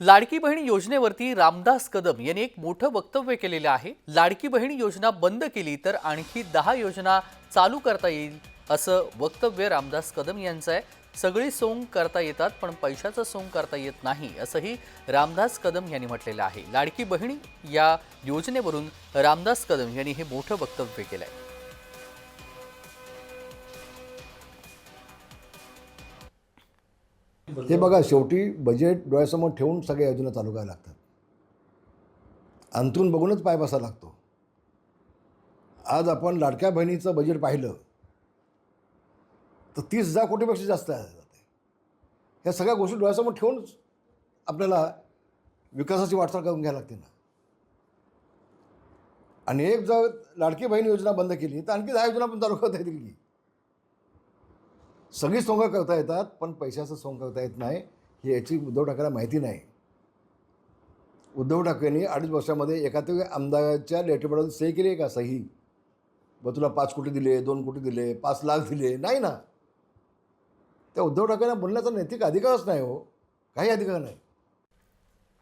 लाडकी बहीण योजनेवरती रामदास कदम यांनी एक मोठं वक्तव्य केलेलं आहे. लाडकी बहीण योजना बंद केली तर आणखी दहा योजना चालू करता येईल असं वक्तव्य रामदास कदम यांचं आहे. सगळी सोंग करता येतात पण पैशाचं सोंग करता येत नाही असंही रामदास कदम यांनी म्हटलेलं आहे. लाडकी बहीण या योजनेवरून रामदास कदम यांनी हे मोठं वक्तव्य केलं आहे हे बघा शेवटी बजेट डोळ्यासमोर ठेवून सगळ्या योजना चालू करायला लागतात. अंतरून बघूनच पाय बसा लागतो. आज आपण लाडक्या बहिणीचं बजेट पाहिलं तर तीस हजार कोटीपेक्षा जास्त आहे. जाते ह्या सगळ्या गोष्टी डोळ्यासमोर ठेवूनच आपल्याला विकासाची वाटचाल करून घ्यायला लागते ना. आणि एक जर लाडकी बहीण योजना बंद केली तर आणखी दहा योजना पण चालू करता येतील की? सगळी सोंग करता येतात पण पैशाचं सोंग करता येत नाही ही याची उद्धव ठाकरेला माहिती नाही. उद्धव ठाकरेंनी अडीच वर्षामध्ये एखाद्या आमदाराच्या लेटरपडावर सही केली आहे का सही? ब तुला पाच कोटी दिले दोन कोटी दिले पाच लाख दिले नाही ना. त्या उद्धव ठाकरेंना बोलण्याचा नैतिक अधिकारच नाही हो. काही अधिकार नाही.